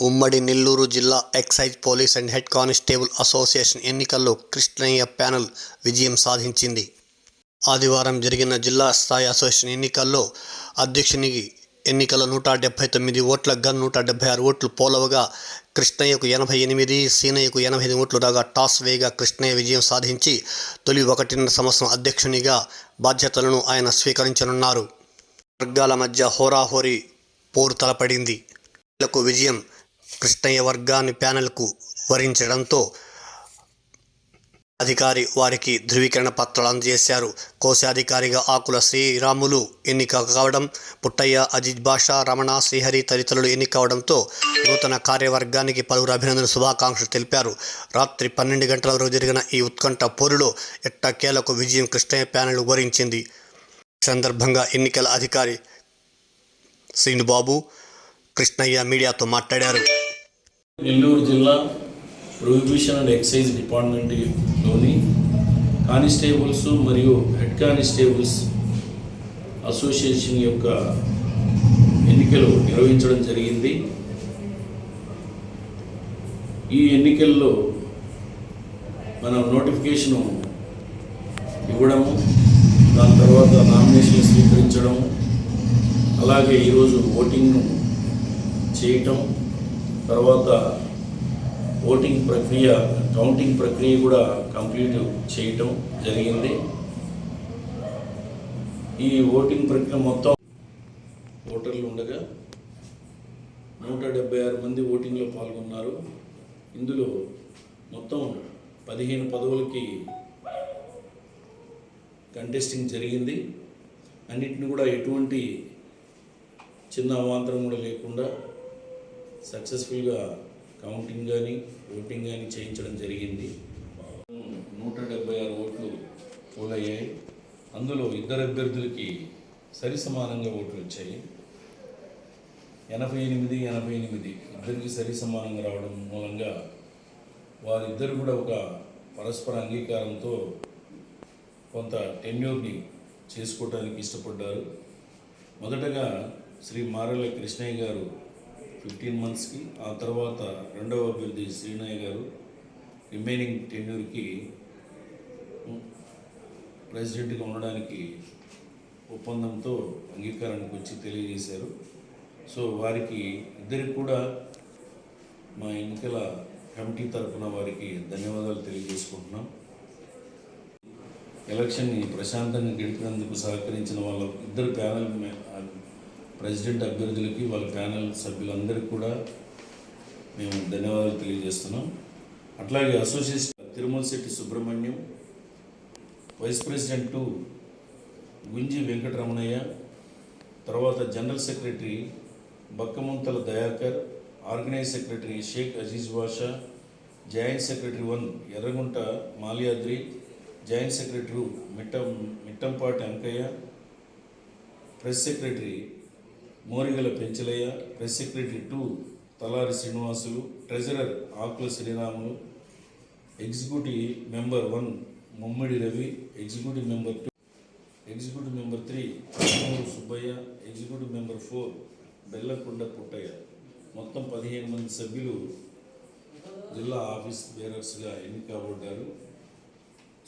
ఉమ్మడి నెల్లూరు జిల్లా excise police and head constable association ఎన్నికల్లో కృష్ణయ్య ప్యానెల్ విజయం సాధించింది. ఆదివారం జరిగిన జిల్లా స్థాయి అసోసియేషన్ ఎన్నికల్లో అధ్యక్షునికి ఎన్నికల నూట డెబ్బై తొమ్మిది ఓట్ల గన్ నూట డెబ్బై ఆరు ఓట్లు పోలవగా కృష్ణయ్యకు ఎనభై ఎనిమిది సీనయ్యకు ఎనభై ఐదు ఓట్లు రాగా టాస్ వేగా కృష్ణయ్య విజయం సాధించి తొలి ఒకటిన్నర సంవత్సరం అధ్యక్షునిగా బాధ్యతలను ఆయన స్వీకరించనున్నారు. వర్గాల మధ్య హోరాహోరీ పోరు తలపడింది. విజయం కృష్ణయ్య వర్గాన్ని ప్యానెల్కు వరించడంతో అధికారి వారికి ధృవీకరణ పత్రాలు అందజేశారు. కోశాధికారిగా ఆకుల శ్రీరాములు ఎన్నిక కావడం పుట్టయ్య అజిత్ బాషా రమణ శ్రీహరి తదితరులు ఎన్నికవడంతో నూతన కార్యవర్గానికి పలువురు అభినందన శుభాకాంక్షలు తెలిపారు. రాత్రి పన్నెండు గంటల వరకు జరిగిన ఈ ఉత్కంఠ పోరులో ఎట్టకేలకు విజయం కృష్ణయ్య ప్యానెల్ వరించింది. సందర్భంగా ఎన్నికల అధికారి శ్రీనుబాబు కృష్ణయ్య మీడియాతో మాట్లాడారు. నెల్లూరు జిల్లా ప్రొహిబిషన్ అండ్ ఎక్సైజ్ డిపార్ట్మెంట్లోని కానిస్టేబుల్స్ మరియు హెడ్ కానిస్టేబుల్స్ అసోసియేషన్ యొక్క ఎన్నికలు నిర్వహించడం జరిగింది. ఈ ఎన్నికల్లో మనం నోటిఫికేషను ఇవ్వడము దాని తర్వాత నామినేషన్ స్వీకరించడం అలాగే ఈరోజు ఓటింగ్ను చేయటం తర్వాత ఓటింగ్ ప్రక్రియ కౌంటింగ్ ప్రక్రియ కూడా కంప్లీట్ చేయటం జరిగింది. ఈ ఓటింగ్ ప్రక్రియ మొత్తం ఓటర్లు ఉండగా నూట డెబ్బై ఆరు మంది ఓటింగ్లో పాల్గొన్నారు. ఇందులో మొత్తం పదిహేను పదవులకి కంటెస్టింగ్ జరిగింది. అన్నిటిని కూడా ఎటువంటి చిన్న అవాంతరం కూడా లేకుండా సక్సెస్ఫుల్గా కౌంటింగ్ కానీ ఓటింగ్ కానీ చేయించడం జరిగింది. నూట డెబ్బై ఆరు ఓట్లు పోలయ్యాయి. అందులో ఇద్దరు అభ్యర్థులకి సరి సమానంగా ఓట్లు వచ్చాయి. ఎనభై ఎనిమిది ఎనభై ఎనిమిది ఇద్దరికి సరి సమానంగా రావడం మూలంగా వారిద్దరు కూడా ఒక పరస్పర అంగీకారంతో కొంత టెన్యూర్ని చేసుకోవడానికి ఇష్టపడ్డారు. మొదటగా శ్రీ మారల కృష్ణయ్య గారు ఫిఫ్టీన్ మంత్స్కి ఆ తర్వాత రెండవ అభ్యర్థి శ్రీనాయ్ గారు రిమైనింగ్ టెన్యూర్కి ప్రెసిడెంట్గా ఉండడానికి ఒప్పందంతో అంగీకారానికి వచ్చి తెలియజేశారు. సో వారికి ఇద్దరికి కూడా మా ఎన్నికల కమిటీ తరఫున వారికి ధన్యవాదాలు తెలియజేసుకుంటున్నాం. ఎలక్షన్ని ప్రశాంతంగా గడిపినందుకు సహకరించిన వాళ్ళ ఇద్దరు ప్యానల్ ప్రెసిడెంట్ అభ్యర్థులకి వాళ్ళ ప్యానల్ సభ్యులందరికీ కూడా మేము ధన్యవాదాలు తెలియజేస్తున్నాం. అట్లాగే association Tirumala Shetty Subrahmanyam vice president two Gunji Venkataramanaiah తర్వాత general secretary Bakkamunthala Dayakar organise secretary Sheikh Aziz Basha joint secretary one Erragunta Malyadri joint secretary Mittam Mittampati Ankaiah press secretary Morigala Penchalaiah press secretary two Talari Srinivasulu treasurer Akula Sriramulu executive member one Mummidi Ravi executive member two executive member three Subbaiah executive member four Bellakonda Puttaiah. మొత్తం పదిహేను మంది సభ్యులు జిల్లా office బేరర్స్గా ఎన్నిక కాబడ్డారు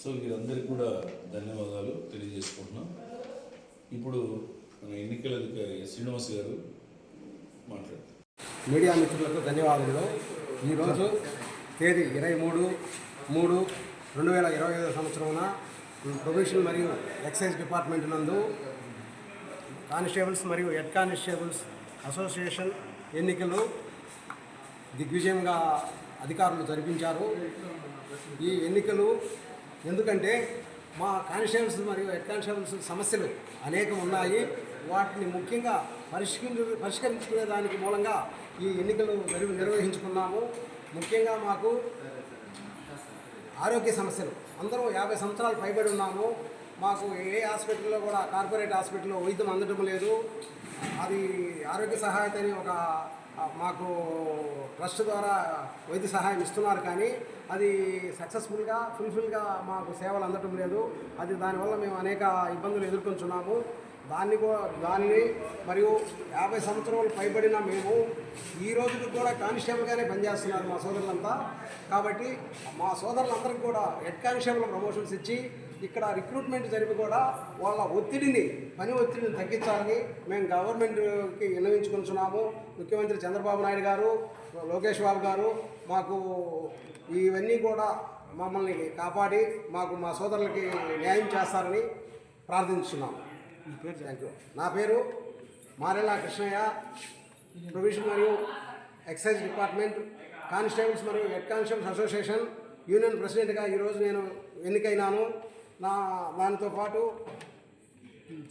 so వీరందరికీ కూడా ధన్యవాదాలు తెలియజేసుకుంటున్నాం. ఇప్పుడు మన ఎన్నికల అధికారి శ్రీనివాస్ గారు మాట్లాడతారు మీడియా మిత్రులకు ధన్యవాదాలు ఈరోజు తేదీ ఇరవై మూడు మూడు రెండు వేల ఇరవై ఐదు సంవత్సరమున ప్రొఫెషన్ మరియు ఎక్సైజ్ డిపార్ట్మెంట్ నందు కానిస్టేబుల్స్ మరియు హెడ్ కానిస్టేబుల్స్ అసోసియేషన్ ఎన్నికలు దిగ్విజయంగా అధికారులు జరిపించారు. ఈ ఎన్నికలు ఎందుకంటే మా కానిస్టేబుల్స్ మరియు హెడ్ కానిస్టేబుల్స్ సమస్యలు అనేకం ఉన్నాయి. వాటిని ముఖ్యంగా పరిష్కరి పరిష్కరించుకునే దానికి మూలంగా ఈ ఎన్నికలు నిర్వ నిర్వహించుకున్నాము. ముఖ్యంగా మాకు ఆరోగ్య సమస్యలు. అందరం యాభై సంవత్సరాలు పైబడి ఉన్నాము. మాకు ఏ హాస్పిటల్లో కూడా కార్పొరేట్ హాస్పిటల్లో వైద్యం అందడం లేదు. అది ఆరోగ్య సహాయత అని ఒక మాకు ట్రస్ట్ ద్వారా వైద్య సహాయం ఇస్తున్నారు కానీ అది సక్సెస్ఫుల్గా ఫుల్ఫిల్గా మాకు సేవలు అందటం లేదు. అది దానివల్ల మేము అనేక ఇబ్బందులు ఎదుర్కొంటున్నాము. దాన్ని కూడా దాన్ని మరియు యాభై సంవత్సరాలు పైబడిన మేము ఈ రోజుకి కూడా కానిస్టేబుల్గానే పనిచేస్తున్నారు మా సోదరులంతా. కాబట్టి మా సోదరులందరికీ కూడా హెడ్ కానిస్టేబుల్ ప్రమోషన్స్ ఇచ్చి ఇక్కడ రిక్రూట్మెంట్ జరిపి కూడా వాళ్ళ ఒత్తిడిని పని ఒత్తిడిని తగ్గించాలని మేము గవర్నమెంట్కి విన్నవించుకుంటున్నాము. ముఖ్యమంత్రి చంద్రబాబు నాయుడు గారు లోకేష్ బాబు గారు మాకు ఇవన్నీ కూడా మమ్మల్ని కాపాడి మాకు మా సోదరులకి న్యాయం చేస్తారని ప్రార్థించున్నాము. థ్యాంక్ యూ నా పేరు మారెలా కృష్ణయ్య. ప్రొవిజన్ మరియు ఎక్సైజ్ డిపార్ట్మెంట్ కానిస్టేబుల్స్ మరియు హెడ్ కానిస్టేబుల్స్ అసోసియేషన్ యూనియన్ ప్రెసిడెంట్గా ఈరోజు నేను ఎన్నికైనాను. నా దానితో పాటు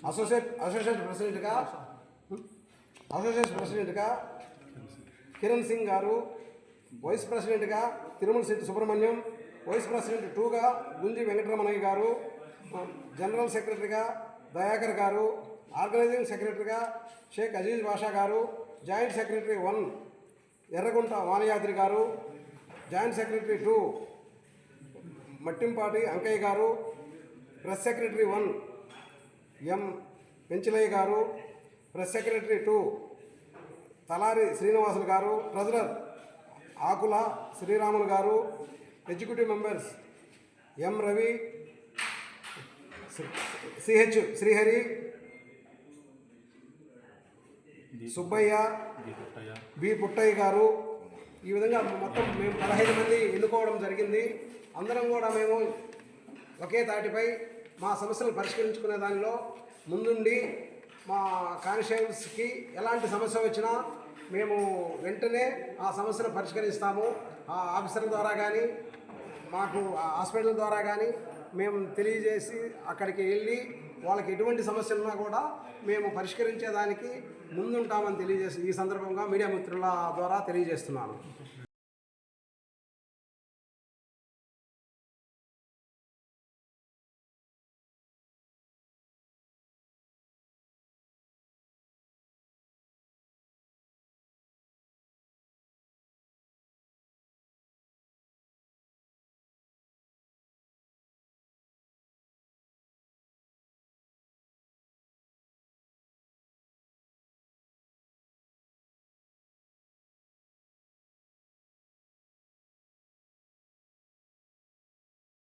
అసోసియేట్ అసోసియేషన్ ప్రెసిడెంట్గా అసోసియేషన్ ప్రెసిడెంట్గా కిరణ్ సింగ్ గారు వైస్ ప్రెసిడెంట్గా తిరుమల శెట్టి సుబ్రహ్మణ్యం వైస్ ప్రెసిడెంట్ టూగా గుంజి వెంకటరమణయ్య గారు జనరల్ సెక్రటరీగా దయాకర్ గారు ఆర్గనైజింగ్ సెక్రటరీగా షేక్ అజీజ్ బాషా గారు joint secretary one Erragunta Vanayadri గారు joint secretary two Mattimpati Ankaiah గారు press secretary one M Penchalaiah గారు press secretary two Talari Srinivasulu గారు ట్రెజరర్ ఆకుల శ్రీరాములు గారు executive members M Ravi CH Srihari. Subbaiah. B Puttaiah గారు. ఈ విధంగా మొత్తం మేము పదహైదు మంది ఎన్నుకోవడం జరిగింది. అందరం కూడా మేము ఒకే తాటిపై మా సమస్యలు పరిష్కరించుకునే దానిలో ముందుండి మా కానిస్టేబుల్స్కి ఎలాంటి సమస్య వచ్చినా మేము వెంటనే ఆ సమస్యను పరిష్కరిస్తాము. ఆ ఆఫీసర్ ద్వారా కానీ మాకు ఆ హాస్పిటల్ ద్వారా కానీ మేము తెలియజేసి అక్కడికి వెళ్ళి వాళ్ళకి ఎటువంటి సమస్య ఉన్నా కూడా మేము పరిష్కరించేదానికి ముందుంటామని తెలియజేసి ఈ సందర్భంగా మీడియా మిత్రుల ద్వారా తెలియజేస్తున్నాను.